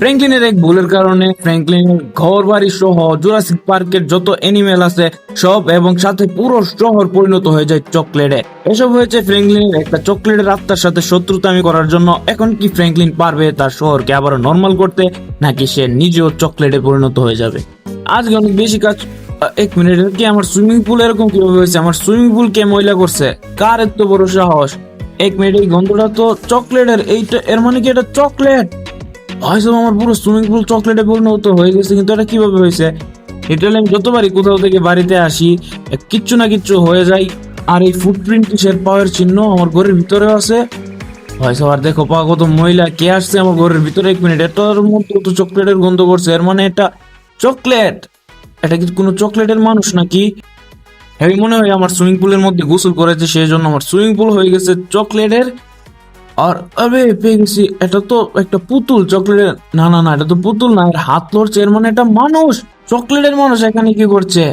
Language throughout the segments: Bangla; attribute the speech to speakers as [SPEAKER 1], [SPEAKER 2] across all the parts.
[SPEAKER 1] ফ্র্যাঙ্কলিনের এক ভুলের কারণে ফ্র্যাঙ্কলিনের ঘর, বাড়ি সহ জুরাসিক পার্কের যত অ্যানিমেল আছে, সব এবং সাথে পুরো শহর পরিণত হয়ে যায় চকলেটে। এসব হয়েছে ফ্র্যাঙ্কলিনের একটা চকলেটের আত্মার সাথে শত্রুতামি করার জন্য। এখন কি ফ্র্যাঙ্কলিন পারবে তার শহরকে আবার নর্মাল করতে, নাকি সে নিজেও চকলেটে পরিণত হয়ে যাবে? আজকে অনেক বেশি কাজ এক মিনিট কি আমার সুইমিং পুল এরকম কীভাবে হয়েছে? আমার সুইমিং পুল কে ময়লা করছে? কার এত বড় সাহস? এক মিনিট, এই গন্ধটা তো চকলেটের, এইটা, এর মানে কি এটা চকলেট? হয়তো আমার পুরো সুইমিং পুল চকলেটে পরিণত হয়ে গেছে, কিন্তু এটা কীভাবে হয়েছে? এটা আমি যতবারই কোথাও থেকে বাড়িতে আসি কিচ্ছু না কিচ্ছু হয়ে যায়। আর এই ফুটপ্রিন্ট কিসের? পাওয়ার চিহ্ন আমার ঘরের ভিতরে আছে। হয়তো আর দেখো, পা কত মহিলা কে আসছে আমার ঘরের ভিতরে? এক মিনিট এটার মধ্যে তো চকলেটের গন্ধ করছে, এর মানে এটা চকলেট এটা কি কোনো চকলেটের মানুষ নাকি? আমি মনে হয় আমার সুইমিং পুলের মধ্যে গোসল করেছে, সেই জন্য আমার সুইমিং পুল হয়ে গেছে চকলেটের আর আরে গেছি এটা তো একটা পুতুল, চকলেটের, না না না, এটা তো পুতুল না, এর হাত লড়ছে এর মানে এটা মানুষ, চকলেটের মানুষ এখানে কি করছে?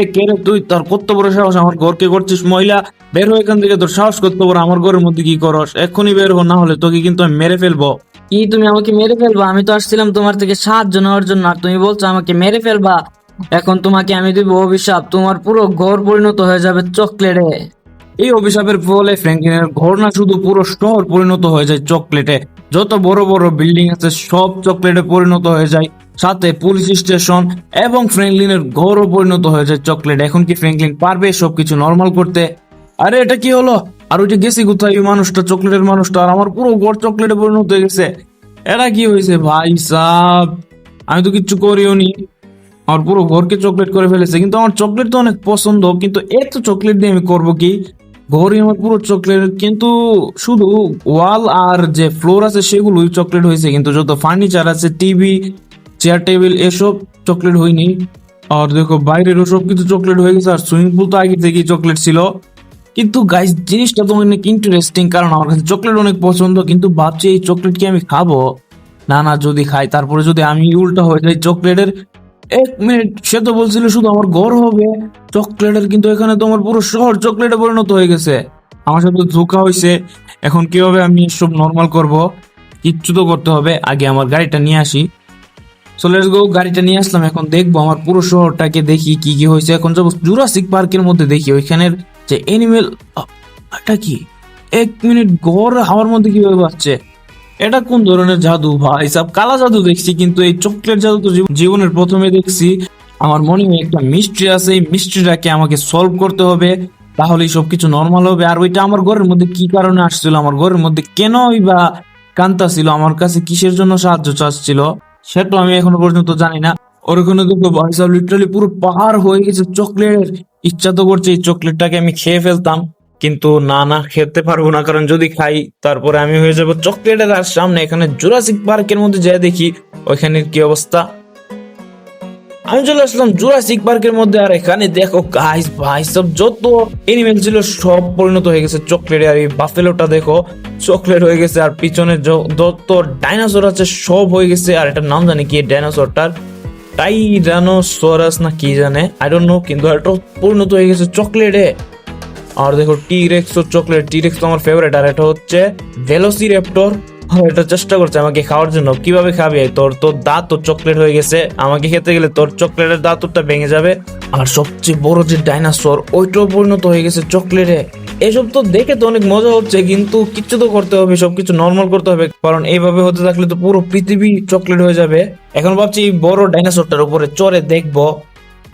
[SPEAKER 1] এ কে রে তুই, তোর কত বড় সাহস, আমার করছিস, মহিলা, বের এখান থেকে, তোর সাহস বড়, আমার ঘরের মধ্যে কি করস? বের হো, না হলে তোকে কিন্তু আমি মেরে ফেলব।
[SPEAKER 2] কি, তুমি আমাকে মেরে ফেলবা? আমি তো আসছিলাম তোমার থেকে সাহায্য নেওয়ার জন্য, আর তুমি বলছো আমাকে মেরে ফেলবা। এখন তোমাকে আমি দিব অভিশাপ, তোমার পুরো ঘর পরিণত হয়ে যাবে চকলেটে।
[SPEAKER 1] এই অভিশাপের ফলে ফ্র্যাঙ্কলিনের ঘর না শুধু পুরো শহর পরিণত হয়ে যায় চকলেটে। যত বড় বড় বিল্ডিং আছে, সব চকলেটে পরিণত হয়ে যায়। সাথে পুলিশ স্টেশন এবং ফ্র্যাঙ্কলিনের ঘরও পরিণত হয়ে যায় চকলেট। এখন কি ফ্র্যাঙ্কলিন পারবে সবকিছু নর্মাল করতে? আরে, এটা কি হলো? আর ওই যে গেছি কোথায়? মানুষটা, চকলেটের মানুষটা, আর আমার পুরো ঘর চকলেটে পরিণত হয়ে গেছে। এটা কি হয়েছে ভাই সাহ আমি তো কিচ্ছু করিও নি। আমার পুরো ঘরকে চকলেট করে ফেলেছে। কিন্তু আমার চকলেট তো অনেক পছন্দ, কিন্তু এত চকলেট দিয়ে আমি করব কি? ঘরে আমার পুরো চকলেট কিন্তু শুধু ওয়াল আর যে ফ্লোর আছে সেগুলোই চকলেট হয়েছে, কিন্তু যত ফার্নিচার আছে টিভি চেয়ার টেবিল এসব চকলেট হয়নি। আর দেখো, বাইরেরও সব কিছু চকলেট হয়ে গেছে, আর সুইমিং পুল তো আগে থেকেই চকলেট ছিল। কিন্তু গাইস জিনিসটা তো অনেক ইন্টারেস্টিং কারণ আমার কাছে চকলেট অনেক পছন্দ, কিন্তু ভাবছি এই চকলেট কি আমি খাব? না না, যদি খাই, তারপরে যদি আমি উল্টা হয়ে যাই চকলেটের এক মিনিট, সে তো বলছিল শুধু আমার ঘর হবে, চকলেটের কিন্তু এখানে তো পুরো শহর চকলেটে পরিণত হয়ে গেছে। আমার সাথে ধোকা হয়েছে। এখন কীভাবে আমি সব নর্মাল করব? কিচ্ছু তো করতে হবে। আগে আমার গাড়িটা নিয়ে আসি। সো লেটস গো গাড়িটা নিয়ে আসলাম। এখন দেখব আমার পুরো শহরটাকে দেখি কি কি হয়েছে। এখন যাব জুরাসিক পার্কের মধ্যে দেখি। ওইখানের যে এনিমেল এটা কি? এক মিনিট গড় হাওয়ার মধ্যে কীভাবে বাচ্চে এটা কোন ধরনের জাদু ভাই? সব কালা জাদু দেখছি, কিন্তু এই চকলেট জাদু তো জীবনের প্রথমে দেখছি। আমার মনে হয় একটা মিস্ট্রি আছে, এই মিস্ট্রিটাকে আমাকে সলভ করতে হবে, তাহলেই সবকিছু নর্মাল হবে। আর ওইটা আমার ঘরের মধ্যে কি কারণে আসছিল, আমার ঘরের মধ্যে কেনই বা কান্তা ছিল, আমার কাছে কিসের জন্য সাহায্য চাচ্ছিল, সেটা আমি এখনও পর্যন্ত জানি না। ওর ওখানে সব লিটারালি পুরো পাহাড় হয়ে গেছে, চকলেটের ইচ্ছা তো করছে, এই চকলেটটাকে আমি খেয়ে ফেলতাম। কিন্তু না না খেতে পারব না, কারণ যদি খাই, তারপরে আমি হয়ে যাব চকলেটের আর সামনে, এখানে জুরাসিক পার্কের মধ্যে যা দেখি, ওইখানের কি অবস্থা? আমি চলে আসলাম জুরাসিক পার্কের মধ্যে, আর এখানে দেখো গাইস ভাই, সব যত এনিমেল ছিল, সব পরিণত হয়ে গেছে চকলেটে, আর এই বাফেলোটা দেখো, চকলেট হয়ে গেছে, আর পিছনে যত ডাইনোসর আছে, সব হয়ে গেছে, আর এটার নাম জানি কি ডাইনোসরটার টাইরানোসরাস না কি জানে? আই ডোন্ট নো কিন্তু এটা পরিণত হয়ে গেছে চকলেটে। আর দেখো T rex chocolate T rex তো আমার ফেভারিট আর এটা হচ্ছে ভেলোসিরেপ্টর এটা চেষ্টা করছে আমাকে খাওয়ার জন্য। কীভাবে খাবি? তোর তোর দাঁত তো চকলেট হয়ে গেছে। আমাকে খেতে গেলে তোর চকলেটের দাঁত তোরটা ভেঙে যাবে। আর সবচেয়ে বড় যে ডাইনোসর ওইটাও পরিণত হয়ে গেছে চকলেটে এসব তো দেখে তো অনেক মজা হচ্ছে, কিন্তু কিচ্ছু তো করতে হবে, সবকিছু নর্মাল করতে হবে। কারণ এইভাবে হতে থাকলে তো পুরো পৃথিবী চকলেট হয়ে যাবে। এখন ভাবছি বড় ডাইনোসরটার উপরে চড়ে দেখব।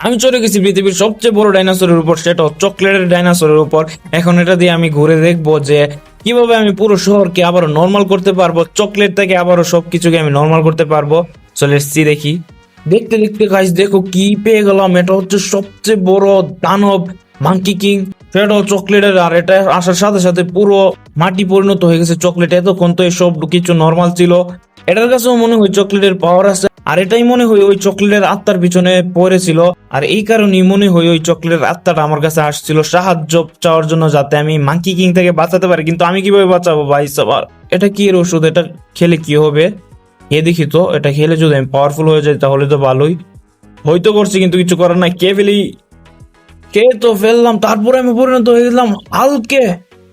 [SPEAKER 1] আমি চলে গেছি পৃথিবীর সবচেয়ে বড় ডাইনোসরের উপর, সেটা চকলেটের ডাইনোসরের উপর। এখন এটা দিয়ে আমি ঘুরে দেখব যে কীভাবে আমি পুরো শহরকে আবারও নর্মাল করতে পারব চকলেট থেকে আবারও সবকিছুকে আমি নর্মাল করতে পারব। চলে এসছি দেখি। দেখতে দেখতে গাইস দেখো কি পেয়ে গেলাম। এটা হচ্ছে সবচেয়ে বড় দানব মাঙ্কি কিং সেটাও চকলেটের। আর এটা আসার সাথে সাথে পুরো মাটি পরিণত হয়ে গেছে চকলেট। এতক্ষণ তো এসব কিছু নর্মাল ছিল। এটার কাছেও মনে হয় চকলেটের পাওয়ার আছে, আর এটাই মনে হয় ওই চকলেটের আত্মার পিছনে পড়েছিল, আর এই কারণেই মনে হয় ওই চকলেটের আত্মাটা আমার কাছে আসছিল সাহায্য চাওয়ার জন্য যাতে আমি মাঙ্কি কিং থেকে বাঁচাতে পারি, কিন্তু আমি কীভাবে বাঁচাবো ভাই সবার? এটা কি এর ওষুধ? এটা খেলে কি হবে? এ দেখি তো, এটা খেলে যদি আমি পাওয়ারফুল হয়ে যাই তাহলে তো ভালোই। হয়তো করছি, কিন্তু কিছু করার নাই। কে ফেলি? কে তো ফেললাম? তারপরে আমি পরিণত হয়ে গেলাম। হালকে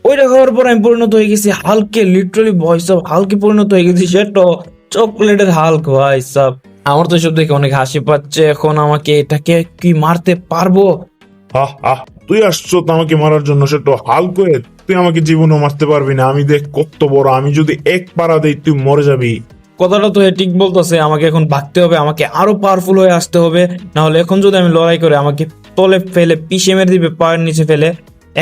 [SPEAKER 1] ওইটা খাওয়ার পর আমি পরিণত হয়ে গেছি হালকে লিটারালি ভয়েস অফ হালকে পরিণত হয়ে গেছি সেটা চকলেটের হালক ভাই সব। আমার তো সব দেখে অনেক হাসি পাচ্ছে এখন আমাকে এটাকে কি মারতে পারব?
[SPEAKER 3] আহ আহ তুই আসছো তো আমাকে মারার জন্য সেটা হাল করে তুই আমাকে জীবনও মারতে পারবি না আমি দেখ কত বড় আমি যদি এক পাড়া দেই তুই মরে যাবি।
[SPEAKER 1] কথাটা তো ঠিক বলতেছে আমাকে এখন ভাগতে হবে আমাকে আরও পাওয়ারফুল হয়ে আসতে হবে না হলে এখন যদি আমি লড়াই করে আমাকে তলে ফেলে পিষে মেরে দিবে পায়ের নিচে ফেলে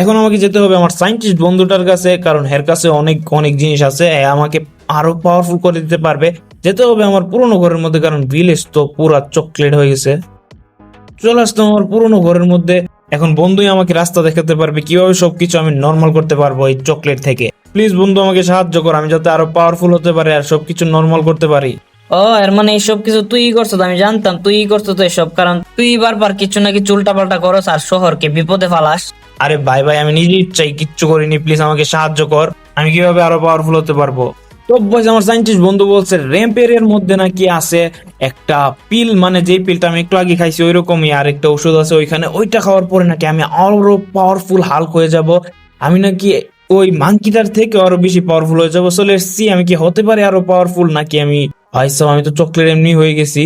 [SPEAKER 1] এখন আমাকে যেতে হবে আমার সাইন্টিস্ট বন্ধুটার কাছে, কারণ হের কাছে অনেক অনেক জিনিস আছে আমাকে আরও পাওয়ারফুল করে দিতে পারবে। যেতে হবে আমার পুরোনো ঘরের মধ্যে, কারণ ভিলেজ তো পুরা চকলেট হয়ে গেছে। চলে আসতো আমার পুরোনো ঘরের মধ্যে। এখন বন্ধুই আমাকে রাস্তা দেখাতে পারবে, কীভাবে সবকিছু আমি নর্মাল করতে পারব এই চকলেট থেকে। প্লিজ বন্ধু, আমাকে সাহায্য কর, আমি যাতে আরও পাওয়ারফুল হতে পারি আর সবকিছু নর্মাল করতে পারি।
[SPEAKER 2] ও, এর মানে এইসব কিছু তুই করছ আমি জানতাম তুই করছ তো এসব, কারণ তুই বারবার কিছু না কিছু উল্টা পাল্টা করস আর শহরকে বিপদে ফালাস।
[SPEAKER 1] আরে ভাই ভাই, আমি নিজে ইচ্ছাই কিচ্ছু করিনি প্লিজ আমাকে সাহায্য কর। আমি কীভাবে আরও পাওয়ারফুল হতে পারব? তো বয়স আমার বন্ধু বলছে র্যাম্পের এর মধ্যে নাকি আছে একটা পিল মানে পিলটা আমি একটু আগে খাইছি ওই রকমই আর একটা ওষুধ আছে ওইখানে। ওইটা খাওয়ার পরে নাকি আমি আরও পাওয়ারফুল হাল্ক হয়ে যাব। আমি নাকি ওই মাংকিটার থেকে আরও বেশি পাওয়ারফুল হয়ে যাব। চলে এসছি আমি কি হতে পারি আরও পাওয়ারফুল নাকি আমি, ভাই আমি তো চকলেট এমনি হয়ে গেছি।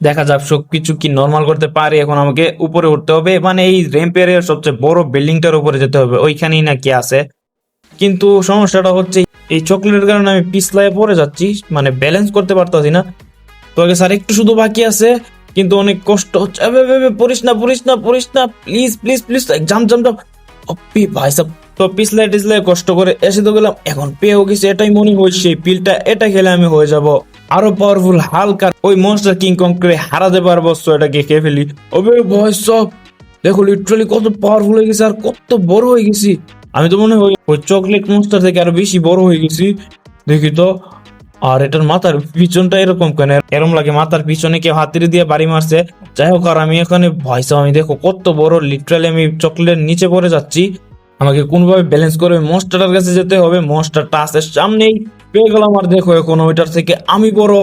[SPEAKER 1] দেখা যাক সবকিছু কি নর্মাল করতে পারি। এখন আমাকে উপরে উঠতে হবে। মানে এই র্যাম্পের সবচেয়ে বড় বিল্ডিংটার উপরে যেতে হবে। ওইখানেই নাকি আছে। কিন্তু সমস্যাটা হচ্ছে, এই চকলেটের কারণে আমি পিছলায় পড়ে যাচ্ছি। মানে ব্যালেন্স করতে পারতাছি না। তো আগে স্যার একটু শুধু বাকি আছে। কিন্তু অনেক কষ্ট হচ্ছে। পড়িস না পড়িস না পড়িস না। প্লিজ প্লিজ প্লিজ জাম জাম জাম অপি ভাই সাহেব তো পিছলাই টিছলাই কষ্ট করে এসে তো গেলাম। এখন পেয়েও গেছি, এটাই মনে হচ্ছে এই পিলটা এটা খেলে আমি হয়ে যাব। আরও পাওয়ারফুল হালকা ওই মনস্টার কিং কং করে হারাতে পারব সো এটাকে খেয়ে ফেলি। ওবে ভয় সব দেখো লিটারালি কত পাওয়ারফুল হয়ে গেছে আর কত বড় হয়ে গেছি। আমি তো মনে হয় ওই চকলেট মনস্টার থেকে আরও বেশি বড় হয়ে গেছি। দেখি তো। আর এটার মাথার পিছনটা এরকম কেন? এরম লাগে মাথার পিছনে কেউ হাতিরে দিয়ে বাড়ি মারছে। যাই হোক, আর আমি এখানে ভয়সা আমি দেখো কত বড় লিটারালি আমি চকলেটের নিচে পড়ে যাচ্ছি। আমাকে কোনোভাবে ব্যালেন্স করে মনস্টারের কাছে যেতে হবে। মনস্টারটা আসে সামনেই। পেয়ে গেলাম আর দেখো এখন ওইটার থেকে আমি বড়।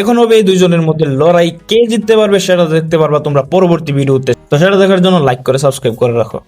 [SPEAKER 1] এখন হবে এই দুজনের মধ্যে লড়াই, কে জিততে পারবে সেটা দেখতে পারবা তোমরা পরবর্তী ভিডিওতে। তো সেটা দেখার জন্য লাইক করে সাবস্ক্রাইব করে রাখো।